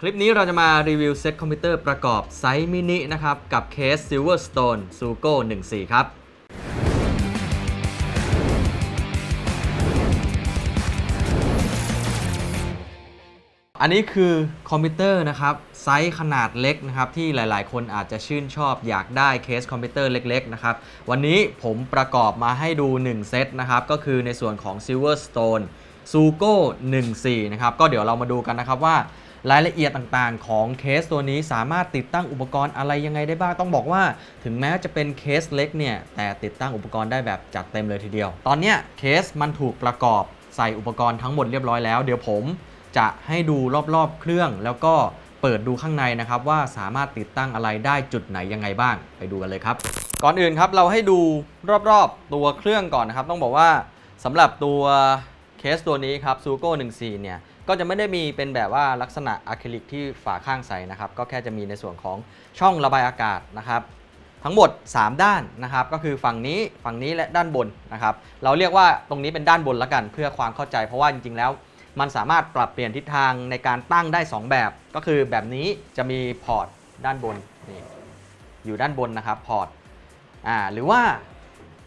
คลิปนี้เราจะมารีวิวเซ็ตคอมพิวเตอร์ประกอบไซส์มินินะครับ กับเคส Silverstone Sugo 14 ครับ อันนี้คือคอมพิวเตอร์นะครับ ไซส์ขนาดเล็กนะครับ ที่หลายๆ คนอาจจะชื่นชอบอยากได้เคสคอมพิวเตอร์เล็ก ๆ นะครับ วันนี้ผมประกอบมาให้ดู 1 เซตนะครับ ก็คือในส่วนของ Silverstone Sugo 14 นะครับ ก็เดี๋ยวเรามาดูกันนะครับว่า รายละเอียดต่างๆ ของเคสตัวนี้สามารถติดตั้งอุปกรณ์อะไรยังไงได้บ้าง ต้องบอกว่า ถึงแม้จะเป็นเคสเล็กเนี่ยแต่ติดตั้งอุปกรณ์ได้แบบจัดเต็มเลยทีเดียว ตอนนี้เคสมันถูกประกอบใส่อุปกรณ์ทั้งหมดเรียบร้อยแล้ว เดี๋ยวผมจะให้ดูรอบๆ เครื่องแล้วก็เปิดดูข้างในนะครับว่าสามารถติดตั้งอะไรได้จุดไหนยังไงบ้าง ไปดูกันเลยครับ ก่อนอื่นครับเราให้ดูรอบๆ ตัวเครื่องก่อนนะครับ ต้องบอกว่าสำหรับตัวเคสตัวนี้ครับ Sugo 14เนี่ย ก็จะไม่ได้มีเป็นแบบว่าลักษณะอะคริลิกที่ฝาข้างใสนะครับ ก็แค่จะมีในส่วนของช่องระบายอากาศนะครับ ทั้งหมด 3 ด้านนะครับ ก็คือฝั่งนี้ฝั่งนี้และด้านบนนะครับ เราเรียกว่าตรงนี้เป็นด้านบนละกัน เพื่อความเข้าใจเพราะว่าจริงๆแล้ว มันสามารถปรับเปลี่ยนทิศทางในการตั้งได้ 2 แบบ ก็คือแบบนี้จะมีพอร์ตด้านบนนี่อยู่ด้านบนนะครับพอร์ตอ่าหรือว่า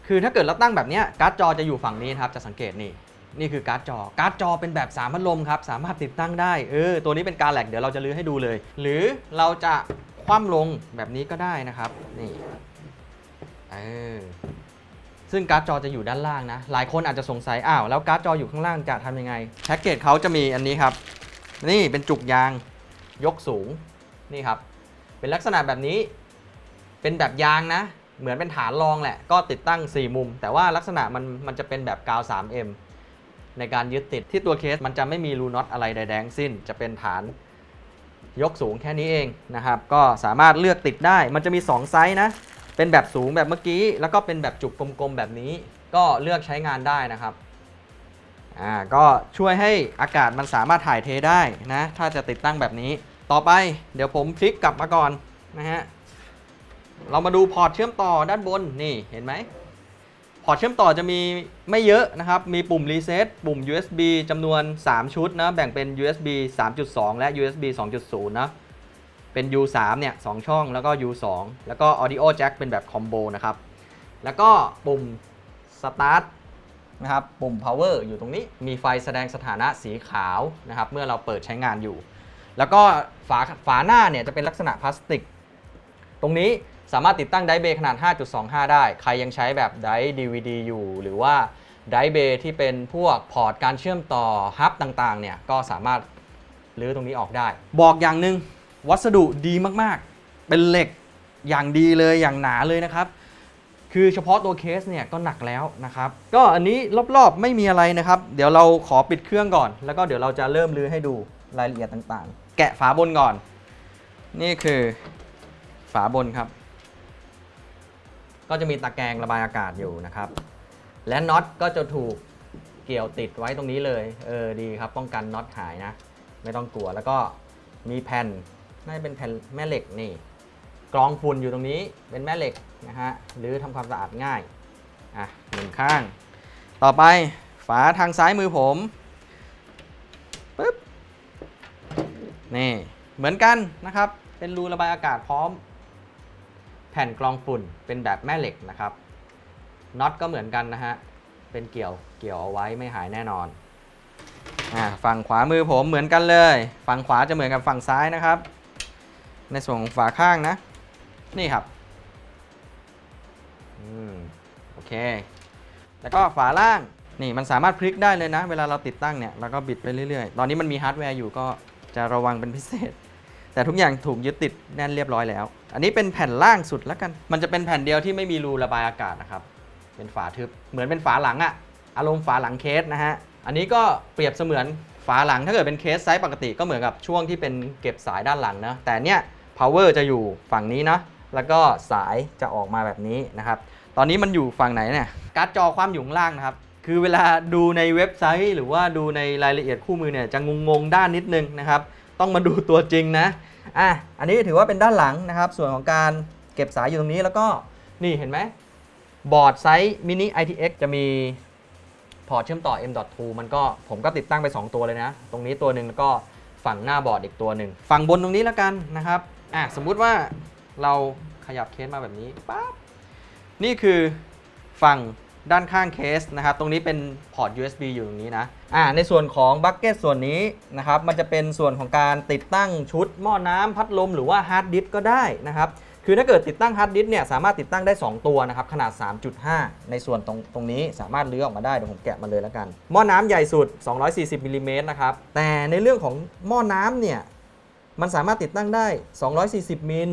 คือถ้าเกิดเราตั้งแบบเนี้ยการ์ดจอจะอยู่ฝั่งนี้นะครับจะสังเกตนี่ นี่คือการ์ดจอ การ์ดจอเป็นแบบสามพัดลมครับ สามารถติดตั้งได้ เออ ตัวนี้เป็นการแหลกเดี๋ยวเราจะลื้อให้ดูเลย หรือเราจะคว่ำลงแบบนี้ก็ได้นะครับ นี่ เออ ซึ่งการ์ดจอจะอยู่ด้านล่างนะ หลายคนอาจจะสงสัย อ้าว แล้วการ์ดจออยู่ข้างล่างจะทำยังไง แพ็กเกจเขาจะมีอันนี้ครับ นี่เป็นจุกยาง ยกสูง นี่ครับ เป็นลักษณะแบบนี้ เป็นแบบยางนะเหมือนเป็นฐานรองแหละ ก็ติดตั้ง 4 มุม แต่ว่าลักษณะมันมันจะเป็นแบบกาว 3M ในการยึดติดที่ตัวเคสมันจะไม่มีรูน็อตอะไรใดๆทั้งสิ้น จะเป็นฐานยกสูงแค่นี้เองนะครับ ก็สามารถเลือกติดได้ มันจะมี 2 ไซส์นะ เป็นแบบสูงแบบเมื่อกี้ แล้วก็เป็นแบบจุกกลมๆแบบนี้ ก็เลือกใช้งานได้นะครับ อ่า ก็ช่วยให้อากาศมันสามารถถ่ายเทได้นะ ถ้าจะติดตั้งแบบนี้ ต่อไปเดี๋ยวผมพลิกกลับมาก่อนนะฮะ เรามาดูพอร์ตเชื่อมต่อด้านบน นี่ เห็นไหม อร์ตเชื่อมต่อจะมีไม่เยอะนะครับ มีปุ่มรีเซ็ตปุ่ม USB จำนวน 3 ชุดนะ แบ่งเป็น USB 3.2 และ USB 2.0 นะ เป็น U3 เนี่ย2ช่อง แล้วก็ U2 แล้วก็ Audio Jack เป็นแบบคอมโบนะครับ แล้วก็ปุ่ม Start นะครับ ปุ่ม Power อยู่ตรงนี้ มีไฟแสดงสถานะสีขาวนะครับ เมื่อเราเปิดใช้งานอยู่ แล้วก็ฝาฝาหน้าเนี่ยจะเป็นลักษณะพลาสติก ตรงนี้ สามารถติดตั้งไดร์เบย์ขนาด 5.25 ได้ ใครยังใช้แบบไดร์ DVD อยู่ หรือว่าไดร์เบย์ที่เป็นพวกพอร์ตการเชื่อมต่อฮับต่างๆเนี่ยก็สามารถรื้อตรงนี้ออกได้ บอกอย่างหนึ่งวัสดุดีมากๆ เป็นเหล็กอย่างดีเลยอย่างหนาเลยนะครับ คือเฉพาะตัวเคสเนี่ยก็หนักแล้วนะครับ ก็อันนี้รอบๆไม่มีอะไรนะครับ เดี๋ยวเราขอปิดเครื่องก่อน แล้วก็เดี๋ยวเราจะเริ่มรื้อให้ดูรายละเอียดต่างๆ แกะฝาบนก่อน นี่คือฝาบนครับ ก็จะมีตะแกรงระบายอากาศอยู่นะครับ และน็อตก็จะถูกเกี่ยวติดไว้ตรงนี้เลย เออดีครับป้องกันน็อตหายนะ ไม่ต้องกลัวแล้วก็มีแผ่นน่าจะเป็นแผ่นแม่เหล็กนี่กรองฝุ่นอยู่ตรงนี้เป็นแม่เหล็กนะฮะหรือทำความสะอาดง่ายอะหนึ่งข้าง ต่อไปฝาทางซ้ายมือผมปึ๊บนี่เหมือนกันนะครับ เป็นรูระบายอากาศพร้อม แผ่นกรองฝุ่นเป็นแบบแม่เหล็กนะครับน็อตก็เหมือนกันนะฮะ เป็นเกี่ยวเกี่ยวเอาไว้ไม่หายแน่นอนอ่าฝั่งขวามือผมเหมือนกันเลย ฝั่งขวาจะเหมือนกับฝั่งซ้ายนะครับ ในส่วนของฝาข้างนะ นี่ครับอืมโอเค แล้วก็ฝาล่างนี่มันสามารถพลิกได้เลยนะ เวลาเราติดตั้งเนี่ยแล้วก็บิดไปเรื่อยๆ ตอนนี้มันมีฮาร์ดแวร์อยู่ก็จะระวังเป็นพิเศษ แต่ทุกอย่างถูกยึดติดแน่นเรียบร้อยแล้ว อันนี้เป็นแผ่นล่างสุดแล้วกัน มันจะเป็นแผ่นเดียวที่ไม่มีรูระบายอากาศนะครับ เป็นฝาทึบ เหมือนเป็นฝาหลังอะอารมณ์ฝาหลังเคสนะฮะ อันนี้ก็เปรียบเสมือนฝาหลัง ถ้าเกิดเป็นเคสไซส์ปกติก็เหมือนกับช่วงที่เป็นเก็บสายด้านหลังนะ แต่เนี่ย power จะอยู่ฝั่งนี้นะ แล้วก็สายจะออกมาแบบนี้นะครับ ตอนนี้มันอยู่ฝั่งไหนเนี่ย การ์ดจอความอยู่ข้างล่างนะครับ คือเวลาดูในเว็บไซต์ หรือว่าดูในรายละเอียดคู่มือเนี่ยจะงงๆด้านนิดนึงนะครับ ต้องมาดูตัวจริงนะอะอันนี้ถือว่าเป็นด้านหลังนะครับ ส่วนของการเก็บสายอยู่ตรงนี้แล้วก็นี่เห็นไหมบอร์ดไซส์มินิ ITX จะมีพอร์ตเชื่อมต่อ M.2 มันก็ผมก็ติดตั้งไป 2 ตัวเลยนะ ตรงนี้ตัวหนึ่งแล้วก็ฝั่งหน้าบอร์ดอีกตัวหนึ่งฝั่งบนตรงนี้แล้วกันนะครับอะสมมุติว่าเราขยับเคสมาแบบนี้ปั๊บนี่คือฝั่ง ด้านข้างเคสนะครับ ตรงนี้เป็นพอร์ต USB อยู่ตรงนี้นะ อ่า ในส่วนของบัคเก็ตส่วนนี้นะครับ มันจะเป็นส่วนของการติดตั้งชุดหม้อน้ำพัดลมหรือว่าฮาร์ดดิสก์ก็ได้นะครับ คือถ้าเกิดติดตั้งฮาร์ดดิสก์เนี่ยสามารถติดตั้งได้ 2 ตัวนะครับ ขนาด 3.5 ในส่วนตรงตรงนี้สามารถเลื้อออกมาได้ เดี๋ยวผมแกะมาเลยแล้วกัน หม้อน้ำใหญ่สุด 240มิลลิเมตรนะครับ แต่ในเรื่องของหม้อน้ำเนี่ยมันสามารถติดตั้งได้ 240มิล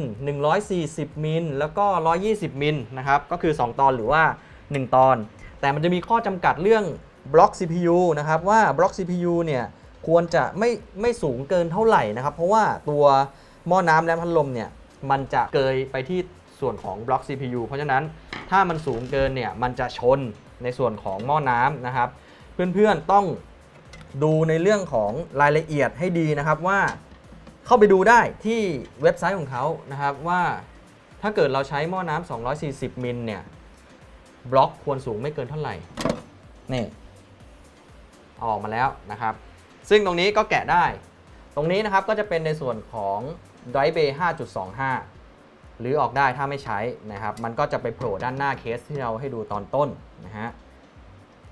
140มิลแล้วก็ 120มิลนะครับ ก็คือ 2 ตอนหรือว่า 1 ตอน แต่มันจะมีข้อจำกัดเรื่องบล็อก CPU นะครับว่าบล็อก CPU เนี่ยควรจะไม่ไม่สูงเกินเท่าไหร่นะครับ เพราะว่าตัวหม้อน้ำและพัดลมเนี่ยมันจะเกยไปที่ส่วนของบล็อก CPU เพราะฉะนั้นถ้ามันสูงเกินเนี่ยมันจะชนในส่วนของหม้อน้ำนะครับ เพื่อนๆต้องดูในเรื่องของรายละเอียดให้ดีนะครับว่าเข้าไปดูได้ที่เว็บไซต์ของเขานะครับว่าถ้าเกิดเราใช้หม้อน้ำ240มิลเนี่ย บล็อกควรสูงไม่เกินเท่าไหร่ นี่เอาออกมาแล้วนะครับ ซึ่งตรงนี้ก็แกะได้ ตรงนี้นะครับก็จะเป็นในส่วนของ Drive Bay 5.25 หรือออกได้ถ้าไม่ใช้นะครับ มันก็จะไปโผล่ด้านหน้าเคสที่เราให้ดูตอนต้นนะฮะ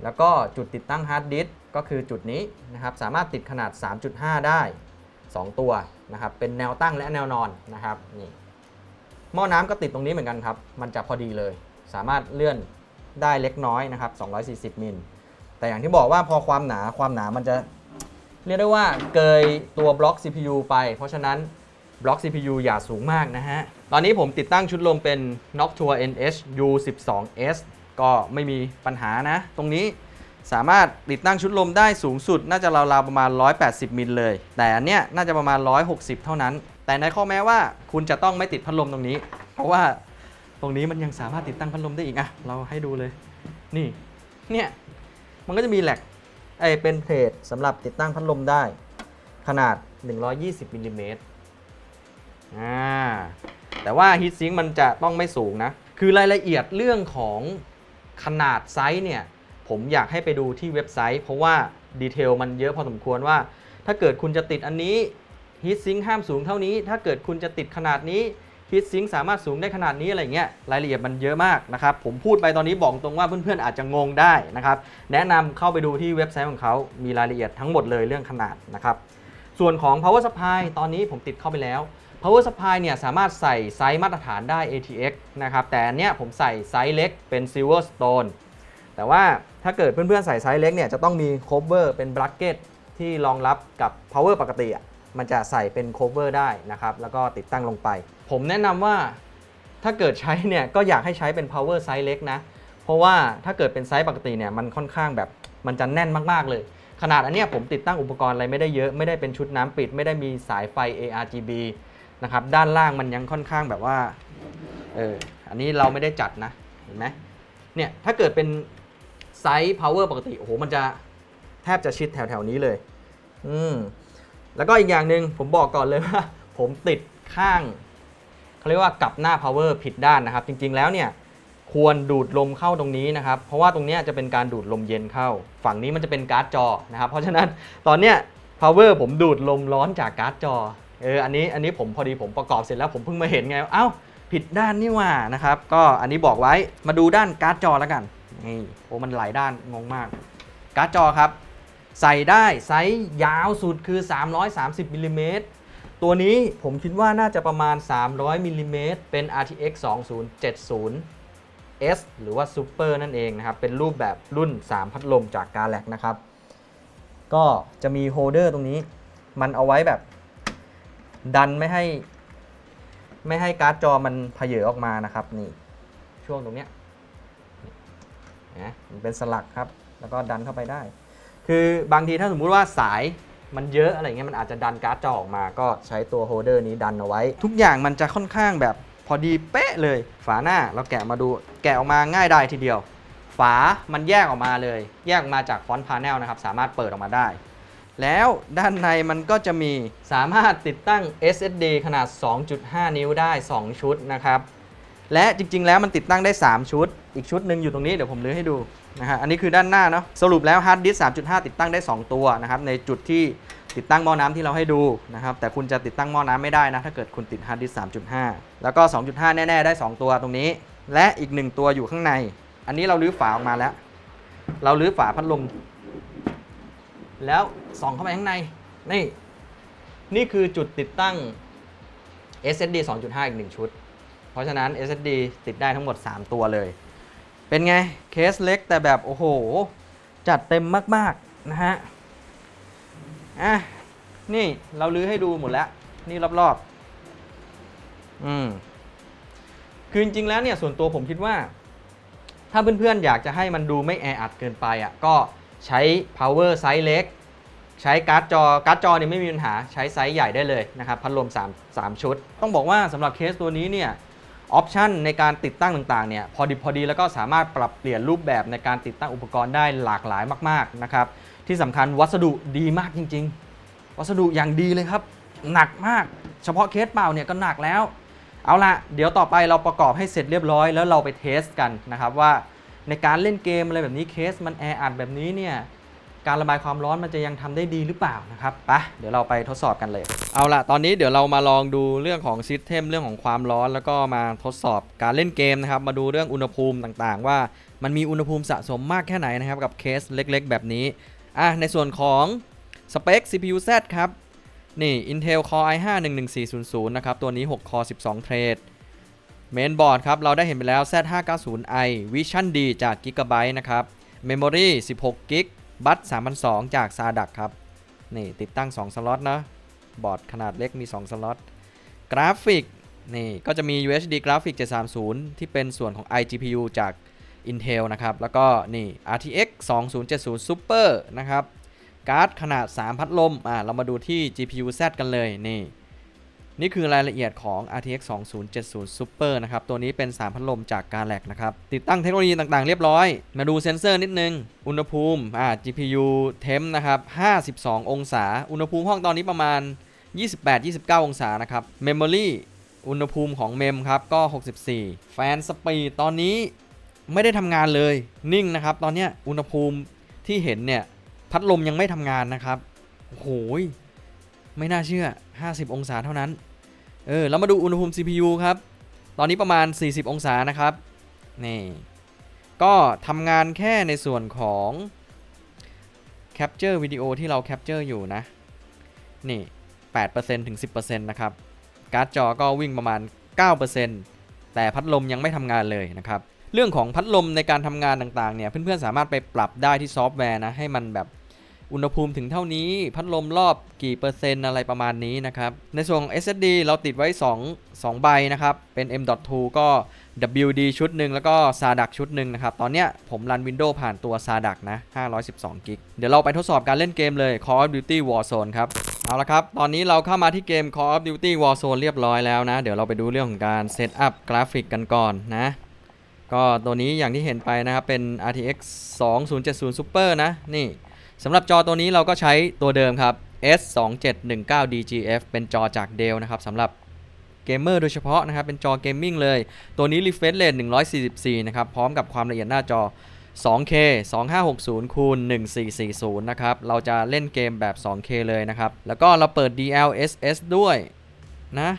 แล้วก็จุดติดตั้งฮาร์ดดิสก์ก็คือจุดนี้นะครับ สามารถติดขนาด 3.5 ได้ 2 ตัวนะครับ เป็นแนวตั้งและแนวนอนนะครับ นี่ หม้อน้ำก็ติดตรงนี้เหมือนกันครับ มันจะพอดีเลย สามารถเลื่อน ได้เล็กน้อยนะครับ 240 มิล แต่อย่างที่บอกว่าพอความหนาความหนามันจะเรียกได้ว่าเกยตัวบล็อก CPU ไป เพราะฉะนั้นบล็อก CPU อย่าสูงมากนะฮะ ตอนนี้ผมติดตั้งชุดลมเป็น Noctua NH U12S ก็ไม่มีปัญหานะ ตรงนี้สามารถติดตั้งชุดลมได้สูงสุด น่าจะราวๆประมาณ 180 มิลเลย แต่อันเนี้ยน่าจะประมาณ 160 เท่านั้น แต่ในข้อแม้ว่าคุณจะต้องไม่ติดพัดลมตรงนี้ เพราะว่า รงนี้มันยังสามารถติดตั้งพัดลมได้อีกอะเราให้ดูเลย นี่ เนี่ย มันก็จะมีแหลกไอเป็นเพลทสำหรับติดตั้งพัดลมได้ ขนาด 120มิลลิเมตรอ่า แต่ว่าฮีทซิงค์มันจะต้องไม่สูงนะ คือรายละเอียดเรื่องของขนาดไซส์เนี่ย ผมอยากให้ไปดูที่เว็บไซต์ เพราะว่าดีเทลมันเยอะพอสมควรว่า ถ้าเกิดคุณจะติดอันนี้ฮีทซิงค์ห้ามสูงเท่านี้ ถ้าเกิดคุณจะติดขนาดนี้ ฮีทซิงค์สามารถสูงได้ขนาดนี้อะไรเงี้ยรายละเอียดมันเยอะมากนะครับ ผมพูดไปตอนนี้บอกตรงว่าเพื่อนๆอาจจะงงได้นะครับ แนะนำเข้าไปดูที่เว็บไซต์ของเขา มีรายละเอียดทั้งหมดเลยเรื่องขนาดนะครับ ส่วนของ power supply ตอนนี้ผมติดเข้าไปแล้ว power supply เนี่ยสามารถใส่ไซส์มาตรฐานได้ ATX นะครับ แต่อันเนี้ยผมใส่ไซส์เล็กเป็น silver stone แต่ว่าถ้าเกิดเพื่อนๆใส่ไซส์เล็กเนี่ยจะต้องมี cover เป็น bracket ที่รองรับกับ power ปกติอะ มันจะใส่เป็น cover ได้นะครับ แล้วก็ติดตั้งลงไป ผมแนะนำว่าถ้าเกิดใช้เนี่ยก็อยากให้ใช้เป็น power ไซส์เล็กนะ เพราะว่าถ้าเกิดเป็นไซส์ปกติเนี่ยมันค่อนข้างแบบมันจะแน่นมากๆเลย ขนาดอันเนี้ยผมติดตั้งอุปกรณ์อะไรไม่ได้เยอะ ไม่ได้เป็นชุดน้ำปิด ไม่ได้มีสายไฟ ARGB นะครับ ด้านล่างมันยังค่อนข้างแบบว่า เออ อันนี้เราไม่ได้จัดนะ เห็นไหมเนี่ย ถ้าเกิดเป็นไซส์ power ปกติ โอ้โห มันจะแทบจะชิดแถวๆนี้เลย อืม แล้วก็อีกอย่างหนึ่งผมบอกก่อนเลยว่า ผมติดข้างเขาเรียกว่ากลับหน้า power ผิดด้านนะครับ จริงๆแล้วเนี่ยควรดูดลมเข้าตรงนี้นะครับ เพราะว่าตรงนี้จะเป็นการดูดลมเย็นเข้า ฝั่งนี้มันจะเป็นการ์ดจอนะครับ เพราะฉะนั้นตอนเนี้ย power ผมดูดลมร้อนจากการ์ดจอ เออ อันนี้ อันนี้ผมพอดีผมประกอบเสร็จแล้วผมเพิ่งมาเห็นไง เอ้า ผิดด้านนี่ว่านะครับ ก็อันนี้บอกไว้ มาดูด้านการ์ดจอแล้วกัน นี่ โอ้ มันหลายด้านงงมาก การ์ดจอครับ ใส่ได้ไซส์ยาวสุดคือ 330มิลลิเมตรตัวนี้ผมคิดว่าน่าจะประมาณ 300มิลลิเมตรเป็น RTX 2070 S หรือว่า Super นั่นเองนะครับ เป็นรูปแบบรุ่น 3 พัดลมจากกาแล็กนะครับ ก็จะมีโฮเดอร์ตรงนี้ มันเอาไว้แบบ ดันไม่ให้ ไม่ให้การ์ดจอมันเพเยอออกมานะครับนี่ ช่วงตรงเนี้ยนะมันเป็นสลักครับ แล้วก็ดันเข้าไปได้ คือบางทีถ้าสมมุติว่าสายมันเยอะอะไรเงี้ยมันอาจจะดันการ์ดจอออกมา ก็ใช้ตัวโฮเดอร์นี้ดันเอาไว้ ทุกอย่างมันจะค่อนข้างแบบพอดีเป๊ะเลย ฝาหน้าเราแกะมาดูแกะออกมาง่ายได้ทีเดียว ฝามันแยกออกมาเลย แยกมาจากฟอนต์พาเนลนะครับ สามารถเปิดออกมาได้ แล้วด้านในมันก็จะมีสามารถติดตั้ง SSD ขนาด 2.5 นิ้วได้ 2 ชุดนะครับ และจริง ๆ แล้วมันติดตั้งได้ 3 ชุด อีกชุดหนึ่งอยู่ตรงนี้เดี๋ยวผมลื้อให้ดูนะฮะอันนี้คือด้านหน้าเนาะสรุปแล้วฮาร์ดดิสก์3.5 ติดตั้งได้ 2 ตัวนะครับในจุดที่ติดตั้งหม้อน้ำที่เราให้ดูนะครับแต่คุณจะติดตั้งหม้อน้ำไม่ได้นะถ้าเกิดคุณติดฮาร์ดดิสก์3.5 แล้วก็ 2.5 แน่ ๆ ได้ 2 ตัวตรงนี้ และอีก 1 ตัวอยู่ข้างใน อันนี้เราลื้อฝาออกมาแล้ว เราลื้อฝาพัดลมแล้วส่องเข้าไปข้างในนี่นี่คือจุดติดตั้ง SSD 2.5 อีก 1 ชุด เพราะฉะนั้น SSD ติดได้ทั้งหมด 3 ตัวเลย เป็นไง เคสเล็กแต่แบบ โอ้โห จัดเต็มมาก ๆ นะฮะ อะ นี่เราลื้อให้ดูหมดแล้ว นี่รอบ ๆ อืม คือจริง ๆ แล้วเนี่ย ส่วนตัวผมคิดว่า ถ้าเพื่อน ๆ อยากจะให้มันดูไม่แออัดเกินไปอะ ก็ใช้ power ไซส์เล็กใช้การ์ดจอ การ์ดจอเนี่ยไม่มีปัญหา ใช้ไซส์ใหญ่ได้เลยนะครับ พัดลม3 3 ชุด ต้องบอกว่าสำหรับเคสตัวนี้เนี่ย ออปชันในการติดตั้งต่างๆเนี่ยพอดีพอดีแล้วก็สามารถปรับเปลี่ยนรูปแบบในการติดตั้งอุปกรณ์ได้หลากหลายมากๆนะครับที่สำคัญวัสดุดีมากจริง ๆ วัสดุอย่างดีเลยครับ หนักมาก เฉพาะเคสเปล่าเนี่ยก็หนักแล้ว เอาละเดี๋ยวต่อไปเราประกอบให้เสร็จเรียบร้อย แล้วเราไปเทสกันนะครับว่าในการเล่นเกมอะไรแบบนี้เคสมันแออัดแบบนี้เนี่ย การระบายความร้อนมันจะยังทำได้ดีหรือเปล่านะครับไปะเดี๋ยวเราไปทดสอบกันเลย เอาละตอนนี้เดี๋ยวเรามาลองดูเรื่องของซิสเต็มเรื่องของความร้อน แล้วก็มาทดสอบการเล่นเกมนะครับ มาดูเรื่องอุณหภูมิต่างๆ ว่ามันมีอุณหภูมิสะสมมากแค่ไหนนะครับ กับเคสเล็กๆ แบบนี้ อะ ในส่วนของสเปค CPU Z ครับ นี่ Intel Core i5 11400 นะครับ ตัวนี้6 Core 12 เทรดเมนบอร์ดครับ เราได้เห็นไปแล้ว Z590i Vision D จาก Gigabyte นะครับ Memory 16 g b บัต3002จาก SADAC ครับ นี่ติดตั้ง 2 สล็อตนะบอร์ดขนาดเล็กมี 2 สล็อต กราฟิก นี่ก็จะมี UHD Graphic 730 ที่เป็นส่วนของ iGPU จาก Intel นะครับ แล้วก็นี่ RTX 2070 Super นะครับ การ์ดขนาด 3 พัดลม อ่า เรามาดูที่ GPU Z กันเลย นี่ นี่คือรายละเอียดของ RTX 2070 Super นะครับ ตัวนี้เป็น3พัดลมจากการแลกนะครับ ติดตั้งเทคโนโลยีต่างๆ เรียบร้อย มาดูเซ็นเซอร์นิดนึง อุณหภูมิอ่า GPU Temp นะครับ 52 องศา อุณหภูมิห้องตอนนี้ประมาณ 28-29 องศานะครับ Memory อุณหภูมิของเมมครับ ก็ 64 แฟนสปีดตอนนี้ไม่ได้ทำงานเลย นิ่งนะครับ ตอนนี้อุณหภูมิที่เห็นเนี่ย พัดลมยังไม่ทำงานนะครับโอ้โหยไม่น่าเชื่อ 50 องศาเท่านั้น เออแล้วมาดูอุณหภูมิ CPU ครับ ตอนนี้ประมาณ 40 องศานะครับ นี่ ก็ทำงานแค่ในส่วนของ Capture วิดีโอที่เรา Capture อยู่นะ นี่ 8%ถึง 10%นะครับ การ์ดจอก็วิ่งประมาณ 9%แต่พัดลมยังไม่ทำงานเลยนะครับ เรื่องของพัดลมในการทำงานต่างๆ เนี่ย เพื่อนๆ สามารถไปปรับได้ที่ซอฟต์แวร์นะ ให้มันแบบ อุณหภูมิถึงเท่านี้พัดลมรอบกี่เปอร์เซ็นต์อะไรประมาณนี้นะครับ ในส่วนของ SSD เราติดไว้ 2 2 ใบนะครับ เป็น M.2 ก็ WD ชุดหนึ่งแล้วก็ SADAC ชุดหนึ่งนะครับ ตอนเนี้ยผมรัน Windows ผ่านตัว SADAC นะ 512 กิก เดี๋ยวเราไปทดสอบการเล่นเกมเลย Call of Duty Warzone ครับ เอาละครับ ตอนนี้เราเข้ามาที่เกม Call of Duty Warzone เรียบร้อยแล้วนะ เดี๋ยวเราไปดูเรื่องของการเซตอัพกราฟิกกันก่อนนะก็ตัวนี้อย่างที่เห็นไปนะครับ เป็น RTX 2070 Super นะ นี่ สำหรับจอตัวนี้เราก็ใช้ตัวเดิมครับ S2719 DGF เป็นจอจาก Dell นะครับสำหรับเกมเมอร์โดยเฉพาะนะครับ เป็นจอเกมมิ่งเลย ตัวนี้ refresh rate 144 นะครับ พร้อมกับความละเอียดหน้าจอ 2K 2560คูณ1440 นะครับ เราจะเล่นเกมแบบ 2K เลยนะครับ แล้วก็เราเปิด DLSS ด้วยนะ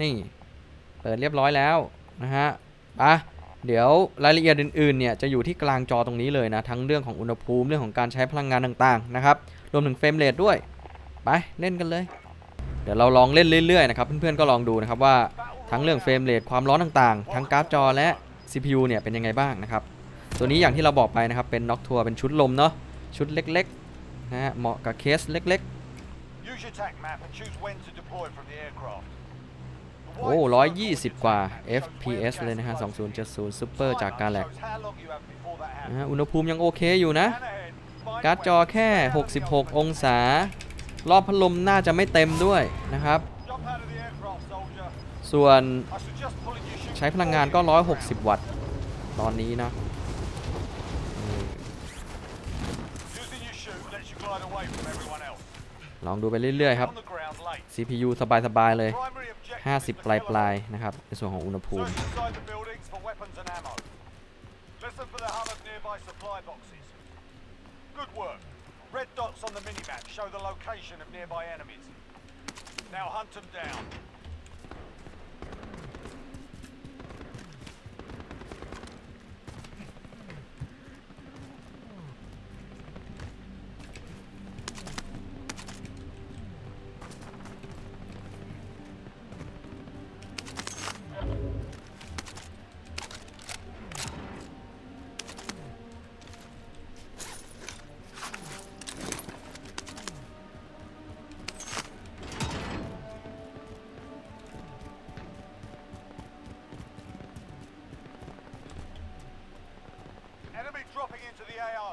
นี่ เปิดเรียบร้อยแล้วนะฮะอะ เดี๋ยวรายละเอียดอื่นๆเนี่ยจะอยู่ที่กลางจอตรงนี้เลยนะทั้งเรื่องของอุณหภูมิเรื่องของการใช้พลังงานต่างๆนะครับรวมถึงเฟรมเรทด้วยไปเล่นกันเลย เดี๋ยวเราลองเล่นเรื่อยๆนะครับเพื่อนๆก็ลองดูนะครับว่าทั้งเรื่องเฟรมเรทความร้อนต่างๆ ทั้งการ์ดจอและ CPU เนี่ยเป็นยังไงบ้างนะครับตัวนี้อย่างที่เราบอกไปนะครับเป็นน็อกทัวร์เป็นชุดลมเนาะชุดเล็กๆนะฮะเหมาะกับเคสเล็ก Use your tac map and choose when to deploy from the aircraft. ๆโอ้120กว่า FPS เลยนะฮะ2070 Super จากการแลกอุณหภูมิยังโอเคอยู่นะ การ์ดจอแค่ 66 องศา รอบพัดลมน่าจะไม่เต็มด้วยนะครับ ส่วนใช้พลังงานก็ 160 วัตต์ ตอนนี้นะลองดูไปเรื่อย ๆ ครับ CPU สบาย ๆ เลย 50 ปลายๆนะครับ ในส่วนของอุณหภูมิ Search inside the buildings for weapons and ammo. Listen for the hum of nearby supply boxes. Good work. Red dots on the minimap show the location of nearby enemies. Now hunt them down. AO.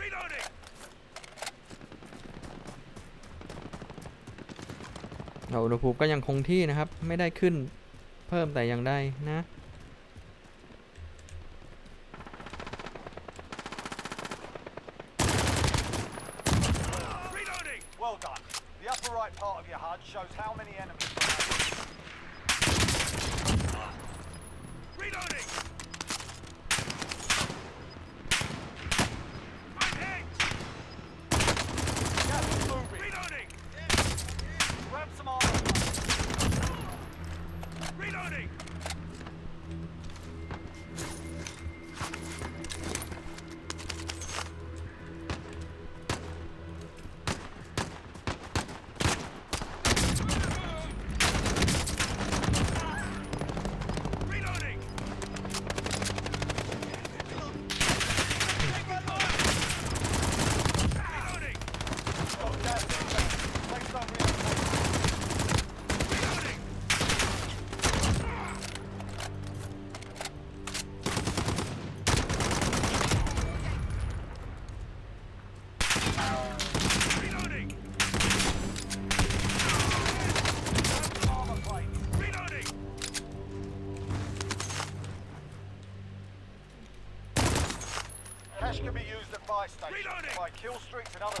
Reloading! เราอุณหภูมิก็ยังคงที่นะครับ ไม่ได้ขึ้นเพิ่มแต่อย่างใดนะ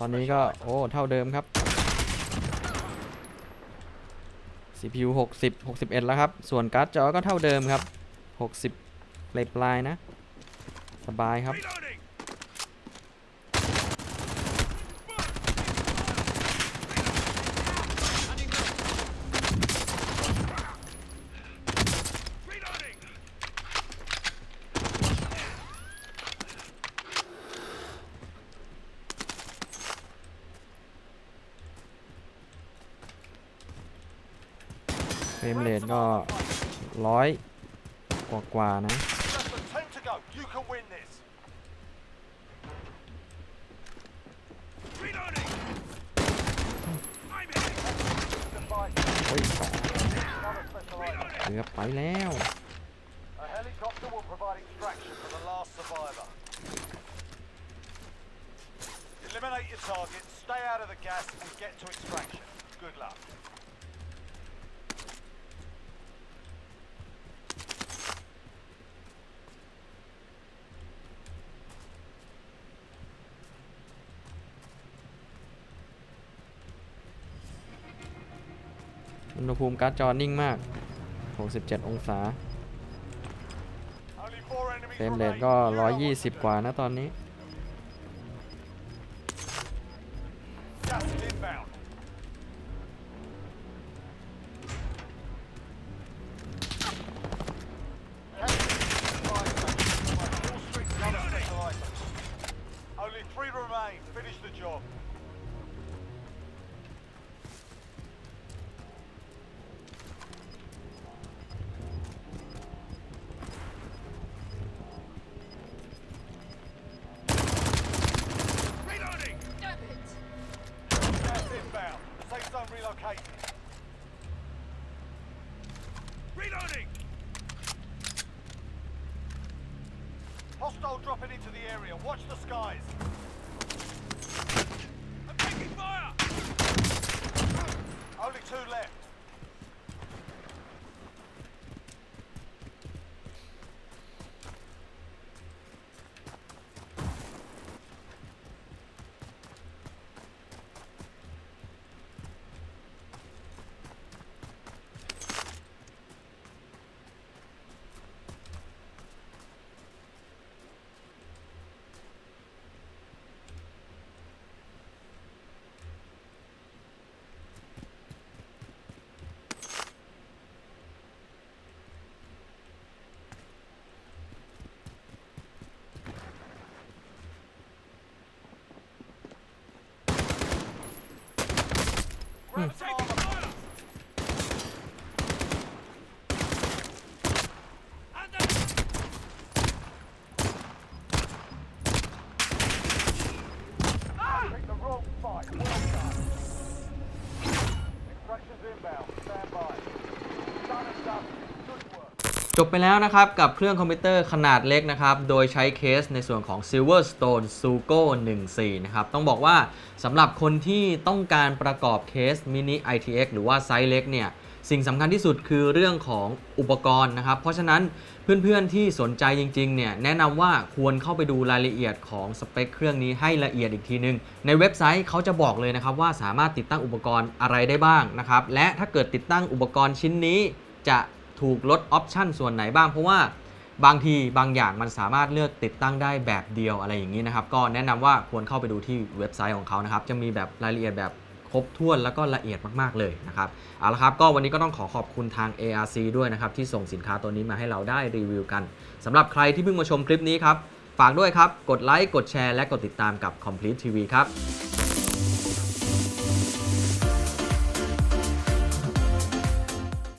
ตอนนี้ก็โอ้เท่าเดิมครับ CPU 60 61 แล้วครับ ส่วนการ์ดจอก็เท่าเดิมครับ 60ปลายปลายนะ สบายครับ Reloading! Reloading! เฟรมเรทก็ร้อยกว่ากว่านะ เฮ้ยสองเกือบไปแล้ว A helicopter will provide extraction for the last survivor. Eliminate your target, stay out of the gas, and get to extraction. Good luck. ภูมิการ์ดจอนิ่งมาก 67 องศาเฟรมเรทก็ 120 กว่านะตอนนี้ 嗯。 จบไปแล้วนะครับ กับเครื่องคอมพิวเตอร์ขนาดเล็กนะครับ โดยใช้เคสในส่วนของ Silverstone Sugo 14 นะครับ ต้องบอกว่าสำหรับคนที่ต้องการประกอบเคส Mini ITX หรือว่าไซส์เล็กเนี่ย สิ่งสำคัญที่สุดคือเรื่องของอุปกรณ์นะครับ เพราะฉะนั้นเพื่อนๆที่สนใจจริงๆเนี่ยแนะนำว่าควรเข้าไปดูรายละเอียดของสเปคเครื่องนี้ให้ละเอียดอีกทีนึง ในเว็บไซต์เขาจะบอกเลยนะครับว่าสามารถติดตั้งอุปกรณ์อะไรได้บ้างนะครับและถ้าเกิดติดตั้งอุปกรณ์ชิ้นนี้จะ ถูกลดออปชันส่วนไหนบ้าง เพราะว่าบางทีบางอย่างมันสามารถเลือกติดตั้งได้แบบเดียวอะไรอย่างนี้นะครับ ก็แนะนำว่าควรเข้าไปดูที่เว็บไซต์ของเขานะครับ จะมีแบบรายละเอียดแบบครบถ้วนแล้วก็ละเอียดมากๆเลยนะครับเอาละครับ ก็วันนี้ก็ต้องขอขอบคุณทาง ARC ด้วยนะครับ ที่ส่งสินค้าตัวนี้มาให้เราได้รีวิวกันสำหรับใครที่เพิ่งมาชมคลิปนี้ครับ ฝากด้วยครับ กดไลค์ กดแชร์ และกดติดตามกับ Complete TV ครับ